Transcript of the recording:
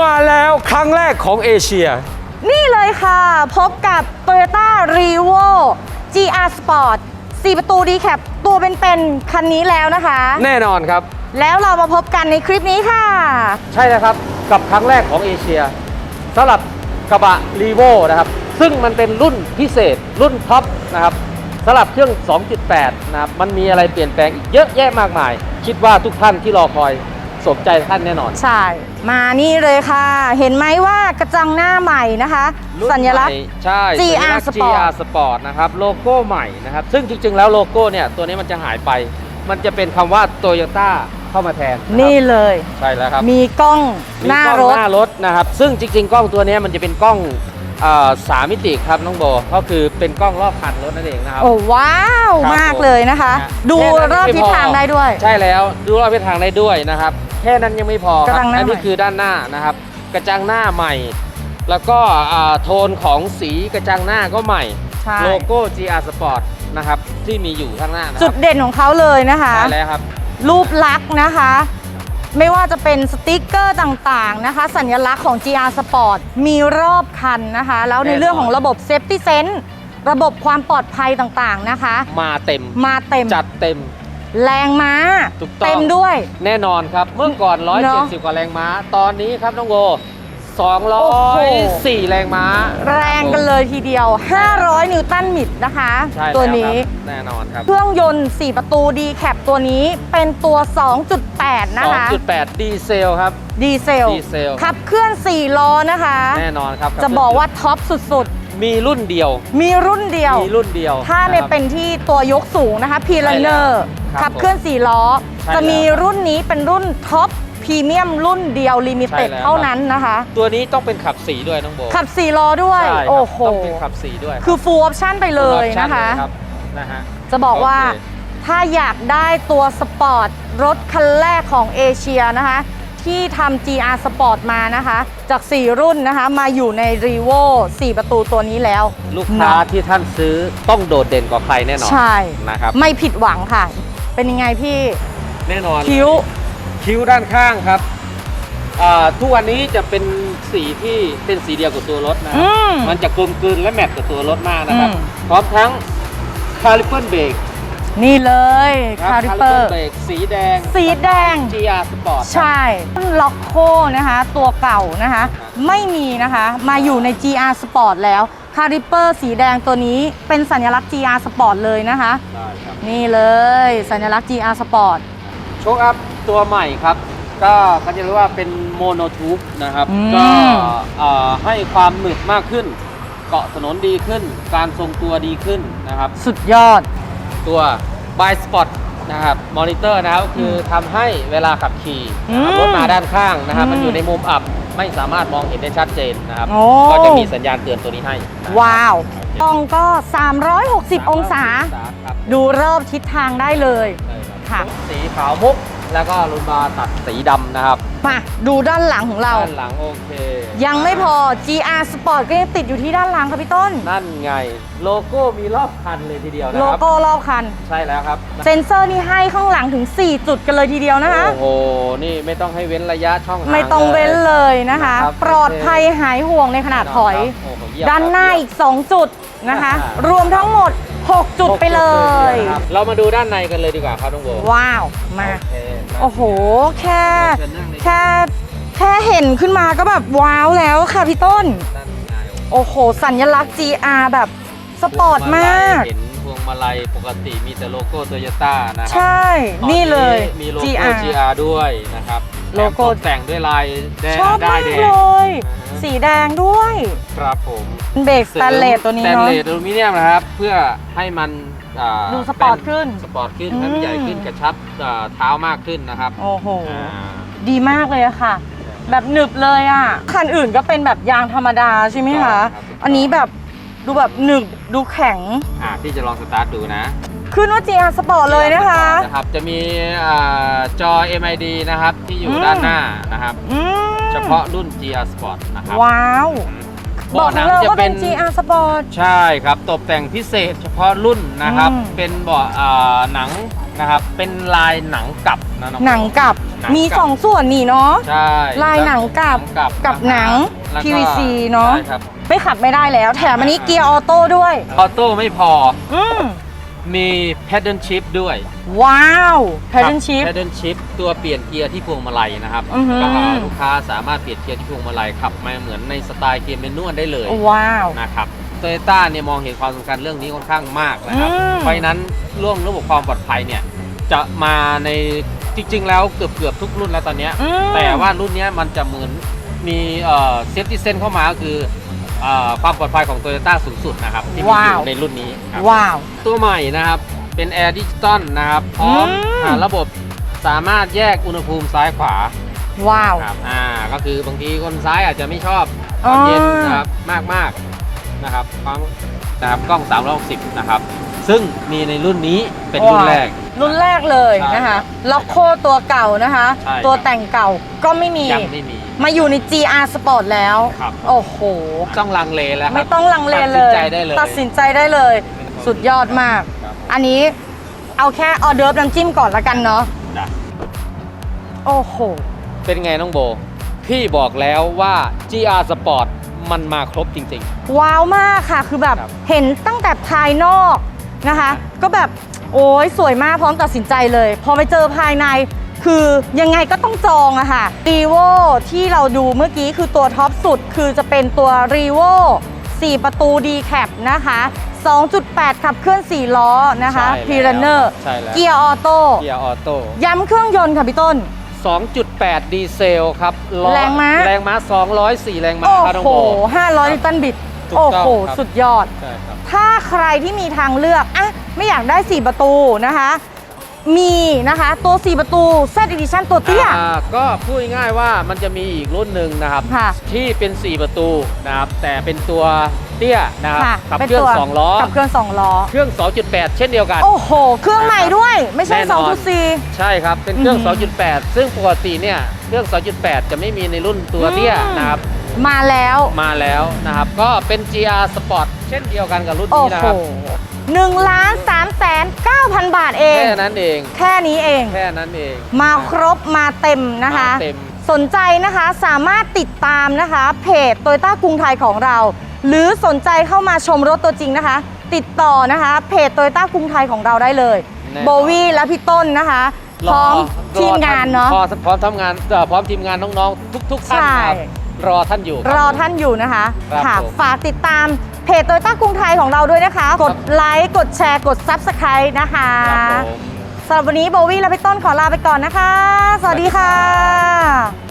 มาแล้วครั้งแรกของเอเชีย นี่เลยค่ะ พบกับ Toyota r e v o GR Sport 4 ประตู d c a p ตัวเป็นๆคันนี้แล้วนะคะ แน่นอนครับ แล้วเรามาพบกันในคลิปนี้ค่ะ ใช่แล้วครับ กับครั้งแรกของเอเชียสำหรับกระบะรีโวนะครับ ซึ่งมันเป็นรุ่นพิเศษ รุ่นท็อปนะครับสำหรับเครื่อง 2.8 นะครับ มันมีอะไรเปลี่ยนแปลงอีกเยอะแยะมากมาย คิดว่าทุกท่านที่รอคอย สมใจท่านแน่นอน ใช่ มานี่เลยค่ะ เห็นไหมว่ากระจังหน้าใหม่นะคะ รุ่นสัญลักษใหณ์ม่ใช่ GR สัญลักษณ์ Sport GR Sport นะครับโลโก้ใหม่นะครับ ซึ่งจริง ๆ แล้วโลโก้เนี่ยตัวนี้มันจะหายไป มันจะเป็นคำว่า Toyota เข้ามาแทนนะครับนี่เลย ใช่แล้วครับมีกล้องมีหน้ากล้รองถ หน้ารถนะครับ ซึ่งจริง ๆ กล้องตัวนี้มันจะเป็นกล้องเอ่อสามมิติครับน้องโบก็คือเป็นกล้องรอบคันรถนั่นเองนะครับ โอ้ว้าวครับมากเลยนะคะ ผมดูแค่นั้นรอบไม่ทิศพอทางได้ด้วย ใช่แล้วดูรอบทิศทางได้ด้วยนะครับแค่นั้นยังไม่พอคกระรัจับงหน้าอันนี้ใหม่ คือด้านหน้านะครับ กระจังหน้าใหม่ แล้วก็อ่าโทนของสีกระจังหน้าก็ใหม่ ใช่โลโก้ GR Sport นะครับที่มีอยู่ข้างหน้านะคจุรัดเด่นของเขาเลยนะคะใช่แล้วครับ รูปลักษณ์นะคะ ไม่ว่าจะเป็นสติกเกอร์ต่างๆนะคะ สัญลักษณ์ของ GR Sport มีรอบคันนะคะ แล้วในแน่นอน เรื่องของระบบ Safety Sense ระบบความปลอดภัยต่างๆนะคะ มาเต็ม มาเต็ม จัดเต็ม แรงม้าถูกต้อง เต็มด้วย แน่นอนครับ เมื่อก่อน เนอะ170 กว่าแรงม้า ตอนนี้ครับน้องโบโอ้โห204 แรงม้าแรงกันเลยทีเดียว 500 นิวตันมิตรนะคะ ใช่แล้ตัวครับนี้ แน่นอนครับ เครื่องยนต์ 4 ประตู d c a p ตัวนี้เป็นตัว 2.8 นะคะ 2.8 ดีเซลครับ ดีเซล ดีเซล ขับเคลื่อน 4 ล้อนะคะ แน่นอนครับจะบอกว่าท็อปสุดมีรุ่นเดียว ๆ มีรุ่นเดียว มีรุ่นเดียวถ้าในะครับ เป็นที่ตัวยกสูงนะคะพีลันเนอร์ ครับขับเคลื่อน 4 ล้อ ใช่จะมีแล้วครับรุ่นนี้เป็นรุ่นท็อปพรีเมียมรุ่นเดียวลิมิเต็ดใช่แล้ว เท่านั้นนะคะ ตัวนี้ต้องเป็นขับสีด้วยน้องโบขับ 4 ล้อด้วย ใช่ครับโอ้โห ต้องเป็นขับสีด้วยคือ full option ไปเลยนะคะ รับนะฮะ จะบอกว่าโอเคถ้าอยากได้ตัวสปอร์ตรถคันแรกของเอเชียนะคะ ที่ทำ GR Sport มานะคะ จาก 4 รุ่นนะคะ มาอยู่ใน r e v o 4 ประตูตัวนี้แล้วลูกค้าเนาะที่ท่านซื้อต้องโดดเด่นกว่าใครแน่นอนใช่ นะครับ ไม่ผิดหวังค่ะ เป็นยังไงพี่แน่นอนคิ้ว คิ้วด้านข้างครับอ่าทุกวันนี้จะเป็นสีที่เป็นสีเดียวกับตัวรถนะคอืรับมมันจะกลมกลืนและแมทกับตัวรถมากนะครับ อืม พร้อมทั้งคาลิเปอร์เบรกนี่เลยครัคาบริเปอร์ เบรกสีแดง สีแดง GR Sport ใช่ล็อกโคนะคะ ตัวเก่านะคะ ไม่มีนะคะ มาอยู่ใน GR Sport แล้ว คาริเปอร์สีแดงตัวนี้เป็นสัญลักษณ์ GR Sport เลยนะคะ ได้ครับ นี่เลยสัญลักษณ์ GR Sport โชคอัพตัวใหม่ครับ ก็เขาจะเรียกว่าเป็นโมโนทูบนะครับ อืม ก็เอ่อให้ความหนึบมากขึ้น เกาะถนนดีขึ้น การทรงตัวดีขึ้นนะครับ สุดยอด ตัว by spot นะครับมอนิเตอร์นะครับก็คือทำให้เวลาขับขี่นะครับอืมรถมาด้านข้างนะครับอืมมันอยู่ในมุมอับ ไม่สามารถมองเห็นได้ชัดเจนนะครับ โอ้ ก็จะมีสัญญาณเตือนตัวนี้ให้นะครับว้าวกล้องก็ 360 องศา ครับดูรอบทิศทางได้เลยได้ครับค่ะ สีขาวมุก แล้วก็ลุนบาร์ตัดสีดำนะครับมาดูด้านหลังของเรา ด้านหลังโอเคยังไม่พอ GR Sport ก็ยังติดอยู่ที่ด้านหลังค่ะพี่ต้น นั่นไงโลโก้มีรอบคันเลยทีเดียวนะโลครับโก้รอบคัน ใช่แล้วครับเซ็นเซอร์นี่ให้ข้างหลังถึง 4 จุดกันเลยทีเดียวนะคะ โอ้โหนี่ไม่ต้องให้เว้นระยะช่องห่างไม่ต้องเว้นเลยนะคะนะครับ ปลอดภัยหายห่วงในขนาดถอยโโหเยี่ยมด้านหน้าครับ อีก 2 จุดนะคะ อ่ารวมทั้งหมด 6 จุดไปเลย นะครับเรามาดูด้านในกันเลยดีกว่าครับน้องโบว้าว มา โอเคนะโอ้โห แค่ เชิญนั่งเลย แค่ แค่เห็นขึ้นมาก็แบบว้าวแล้วค่ะพี่ต้นนั่นไงโอ้โห สัญลักษณ์ GR แบบสปอร์ตมาก เห็นพ วงมาลัยปกติมีแต่โลโก้โตโยต้านะครัใช่ ตอนี่เลย มีโลโก้ GR GR ด้วยนะครับโลโก้ แถมตแต่งด้วยลายแดงชอบได้มากแดเลงยอ่าฮะสีแดงด้วยครับผมเป็นเบรกสแตนเลสตัวนี้สแตนเนาะ เลสอลูมิเนียมนะครับ เพื่อให้มันอ่าดูสปอร์ตขึ้นสปอร์ตขึ้นอืมให้มันใหญ่ขึ้นกระชับอ่าเท้ามากขึ้นนะครับโอ้โห อ่าดีมากเลยอะค่ะ แบบหนึบเลยอะคันอื่นก็เป็นแบบยางธรรมดาใช่ไหมคะอันนี้แบบ ดูแบบหนึบดูแข็ง อ่าที่จะลองสตาร์ทดูนะ ขึ้นว่า GR Sport เลยนะคะ นะครับจะมีอ่าจอ MID นะครับที่อยู่อืม ด้านหน้านะครับ อืมเฉพาะรุ่น GR Sport นะครับว้าวเบาะหนังเลยจะว่าเป็เป็น น GR Sport ใช่ครับตกแต่งพิเศษเฉพาะรุ่นนะครับ อืม เป็นเบาะอ่าหนังนะครับเป็นลายหนังกลับนะน้อ หนังกลับหนังกลับ มีสองส่วนนี่เนาะ ใช่ลายหนังกลับกลับกับหนังแล้วก็ PVC เนอะ ใช่ครับไม่ขับไม่ได้แล้ว แถมอันนี้อ่าเกียร์ออโต้ด้วย ออโต้ไม่พออืมมี pedal shift ด้วย ว้าวแพดเดิลชิพแพดเดิลชิฟตัวเปลี่ยนเกียร์ที่พวงมาลัยนะครับอือหือ ก็ลูกค้าสามารถเปลี่ยนเกียร์ที่พวงมาลัยขับมาเหมือนในสไตล์เกียร์เมนวลได้เลย ว้าว นะครับโตโยต้าเนี่ยมองเห็นความสำคัญเรื่องนี้ค่อนข้างมากนะครับ อืม เพราะฉะนั้นเรื่องระบบความปลอดภัยเนี่ยจะมาใน จริง ๆ แล้วเกือบเกือบทุกรุ่นแล้วตอนเนี้ยอืม แต่ว่ารุ่นเนี้ยมันจะเหมือนมีเซฟตี้เซนเข้ามาก็คือเอ่อความปลอดภัยของโตโยต้าสูงสุดนะครับที่มีอยู่ในรุ่นนี้ครับ ว้าว ตัวใหม่นะครับ เป็นแอร์ดิจิตอลนะครับ พร้อมอืม หาระบบสามารถแยกอุณหภูมิซ้ายขวาว้าว ครับอ่าก็คือบางทีคนซ้ายอาจจะไม่ชอบคอ๋อวามเย็นนะครับมากมากๆนะครับความนะครับกล้อง 360 นะครับ ซึ่งมีในรุ่นนี้เป็นรุ่นแรก รุ่นแรกเลยใช่นะครัคะบล็อกโคตัวเก่านะคะ ใช่ครับตัวแต่งเก่าก็ไม่มี ยังไม่มี มาอยู่ใน GR Sport แล้ว ครับ โอ้โห ต้องลังเลแล้วครับไม่ต้องลังเลเลยตัดสินใจได้เลย ตัดสินใจได้เลย สุดยอดมาก ครับ อันนี้เอาแค่ออเดิร์ฟน้ำจิ้มก่อนละกันเนาะ นะโอ้โห เป็นไงน้องโบ พี่บอกแล้วว่า GR Sport มันมาครบจริง ว้าวมากค่ะ คือแบบครับ เห็นตั้งแต่ภายนอก นะคะ ก็แบบโอ้ยสวยมากพร้อมตัดสินใจเลย พอไปเจอภายในคือยังไงก็ต้องจองอะค่ะรีโวที่เราดูเมื่อกี้คือตัวท็อปสุด คือจะเป็นตัวรีโว4 ประตู D Cap นะคะ 2.8 ขับเคลื่อน 4 ล้อนะคะใช่แล้วพีรันเนอร์ใช่แล้วเกียร์ออโต้ๆเกียร์ออโต้ย้ำเครื่องยนต์ค่ะพี่ต้น 2.8 ดีเซลครับล้อแรงม้าแรงม้า 204 แรงม้าโอ้ครับน้องโหโบ500 นิวตันบิต ถูกโอ้ต้องโหครับ สุดยอด ใช่ครับ ถ้าใครที่มีทางเลือกอะไม่อยากได้ 4 ประตูนะคะ มีนะคะตัว 4 ประตู Z Edition ตัวเตี้ย อ่าก็พูดง่ายๆว่ามันจะมีอีกรุ่นหนึ่งนะครับ ค่ะที่เป็น 4 ประตูนะครับ แต่เป็นตัวเตี้ยนะครับค่ะขับเป็นเครื่อตังวสองล้อขับเครื่อง 2 ล้อ เครื่อง 2.8 เช่นเดียวกัน โอ้โห เครื่องใหม่ด้วย ไม่ใช่แน่นอน 2 4 ใช่ครับ เป็นเครื่อง อืม2.8 ซึ่งปกติเนี่ย เครื่อง 2.8 จะไม่มีในรุ่นตัวเตี้ยอืมนะครับ มาแล้ว มาแล้วนะครับ ก็เป็น GR Sport เช่นเดียวกันกับรุ่นโอ้นี้นะโหครับ หนึ่งล้านสามแสนเก้าพันบาทเอง แค่นั้นเอง แค่นี้เอง แค่นั้นเอง มาครบมาเต็มนะคะ มาเต็ม สนใจนะคะสามารถติดตามนะคะเพจโตโยต้ากรุงไทยของเรา หรือสนใจเข้ามาชมรถตัวจริงนะคะ ติดต่อนะคะเพจโตโยต้ากรุงไทยของเราได้เลย แน่นอน โบวี่และพี่ต้นนะคะ พร้อมทีมงานเนาะพร้อมพร้อมทำงานเอ่อพร้อมทีมงานน้องๆ ทุกๆท่านนะครับใช่ รอท่านอยู่คบรอท่านอยู่นะคะครับค่ะผมฝากติดตามเพจโตโยต้ากรุงไทยของเราด้วยนะคะ กดไลค์กดแชร์กด Subscribe นะคะครับผม สำหรับวันนี้โบวี่และพี่ต้นขอลาไปก่อนนะคะ สวัสดีค่ะ